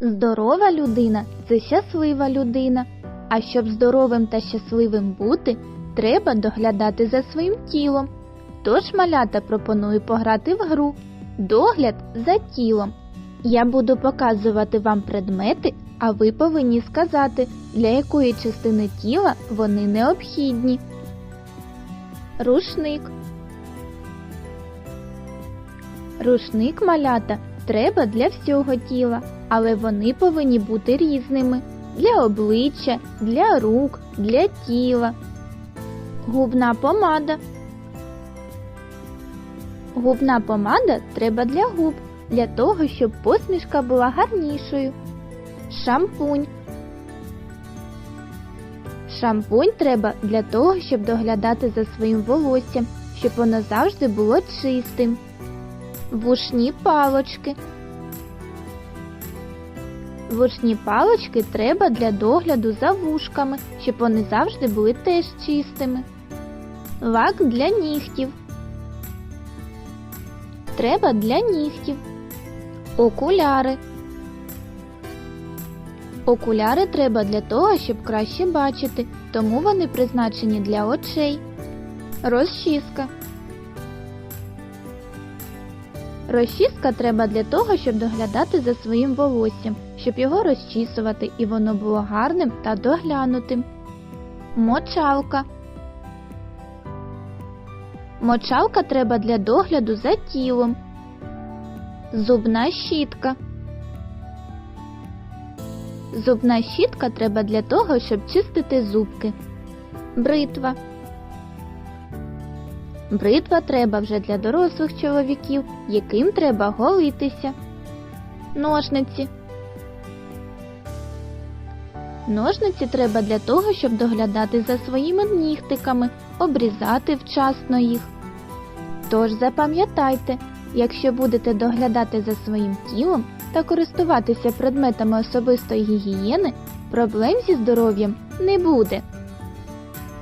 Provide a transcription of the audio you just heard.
Здорова людина це щаслива людина. А щоб здоровим та щасливим бути, треба доглядати за своїм тілом. Тож малята пропоную пограти в гру Догляд за тілом. Я буду показувати вам предмети, а ви повинні сказати, для якої частини тіла вони необхідні. Рушник. Рушник малята треба для всього тіла, але вони повинні бути різними для обличчя, для рук, для тіла. Губна помада. Губна помада треба для губ, для того, щоб посмішка була гарнішою. Шампунь. Шампунь треба для того, щоб доглядати за своїм волоссям, щоб воно завжди було чистим. Вушні палочки. Вушні палочки треба для догляду за вушками, щоб вони завжди були теж чистими. Лак для нігтів. Треба для нігтів. Окуляри. Окуляри треба для того, щоб краще бачити, тому вони призначені для очей. Розчіска. Розчіска треба для того, щоб доглядати за своїм волоссям, щоб його розчісувати і воно було гарним та доглянутим. Мочалка. Мочалка треба для догляду за тілом. Зубна щітка. Зубна щітка треба для того, щоб чистити зубки. Бритва. Бритва треба вже для дорослих чоловіків, яким треба голитися. Ножниці. Ножниці треба для того, щоб доглядати за своїми нігтиками, обрізати вчасно їх. Тож запам'ятайте, якщо будете доглядати за своїм тілом та користуватися предметами особистої гігієни, проблем зі здоров'ям не буде.